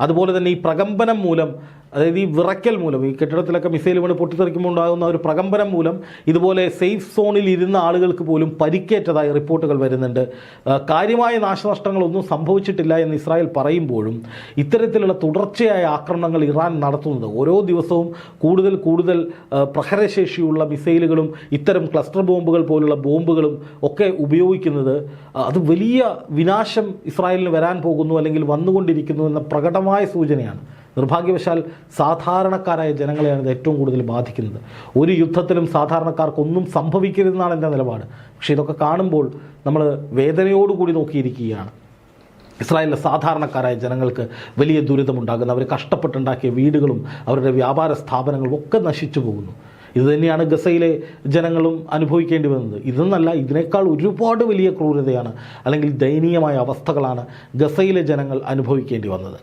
അതുപോലെ തന്നെ ഈ പ്രകമ്പനം മൂലം അതായത് ഈ വിറയ്ക്കൽ മൂലം ഈ കെട്ടിടത്തിലൊക്കെ മിസൈൽ വീണ് പൊട്ടിത്തെറിക്കുമ്പോൾ ഉണ്ടാകുന്ന ഒരു പ്രകമ്പനം മൂലം ഇതുപോലെ സേഫ് സോണിൽ ഇരുന്ന ആളുകൾക്ക് പോലും പരിക്കേറ്റതായി റിപ്പോർട്ടുകൾ വരുന്നുണ്ട്. കാര്യമായ നാശനഷ്ടങ്ങളൊന്നും സംഭവിച്ചിട്ടില്ല എന്ന് ഇസ്രായേൽ പറയുമ്പോഴും ഇത്തരത്തിലുള്ള തുടർച്ചയായ ആക്രമണങ്ങൾ ഇറാൻ നടത്തുന്നത് ഓരോ ദിവസവും കൂടുതൽ കൂടുതൽ പ്രഹരശേഷിയുള്ള മിസൈലുകളും ഇത്തരം ക്ലസ്റ്റർ ബോംബുകൾ പോലുള്ള ബോംബുകളും ഒക്കെ ഉപയോഗിക്കുന്നത് അത് വലിയ വിനാശം ഇസ്രായേലിന് വരാൻ പോകുന്നു അല്ലെങ്കിൽ വന്നുകൊണ്ടിരിക്കുന്നു എന്ന പ്രകടമായ സൂചനയാണ്. നിർഭാഗ്യവശാൽ സാധാരണക്കാരായ ജനങ്ങളെയാണ് ഇത് ഏറ്റവും കൂടുതൽ ബാധിക്കുന്നത്. ഒരു യുദ്ധത്തിലും സാധാരണക്കാർക്കൊന്നും സംഭവിക്കരുതെന്നാണ് എന്റെ നിലപാട്. പക്ഷേ ഇതൊക്കെ കാണുമ്പോൾ നമ്മൾ വേദനയോടുകൂടി നോക്കിയിരിക്കുകയാണ്. ഇസ്രായേലിലെ സാധാരണക്കാരായ ജനങ്ങൾക്ക് വലിയ ദുരിതമുണ്ടാകുന്നു. അവർ കഷ്ടപ്പെട്ടുണ്ടാക്കിയ വീടുകളും അവരുടെ വ്യാപാര സ്ഥാപനങ്ങളും ഒക്കെ നശിച്ചു പോകുന്നു. ഇത് തന്നെയാണ് ഗസയിലെ ജനങ്ങളും അനുഭവിക്കേണ്ടി വന്നത് ഇതെന്നല്ല ഇതിനേക്കാൾ ഒരുപാട് വലിയ ക്രൂരതയാണ് അല്ലെങ്കിൽ ദയനീയമായ അവസ്ഥകളാണ് ഗസയിലെ ജനങ്ങൾ അനുഭവിക്കേണ്ടി വന്നത്.